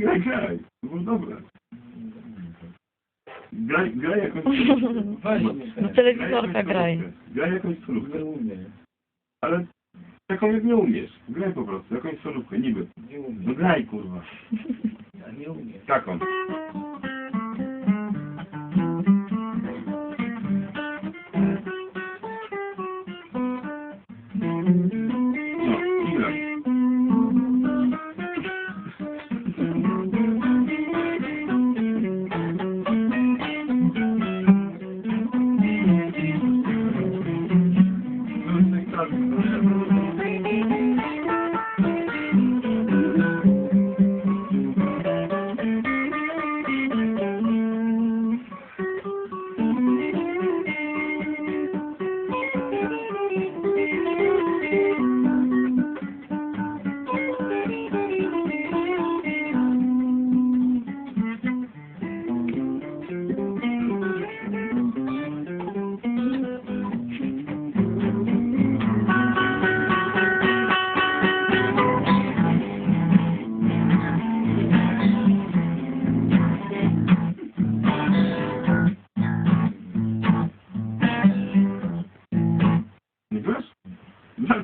graj, graj, graj. To było dobre. Graj, graj jakąś No telewizorka graj. Graj jakąś solówkę. Nie umiem. Ale taką jak nie umiesz. Graj po prostu, jakąś solówkę, niby. Nie No graj kurwa. Ja nie umiem. Taką. No Thank you.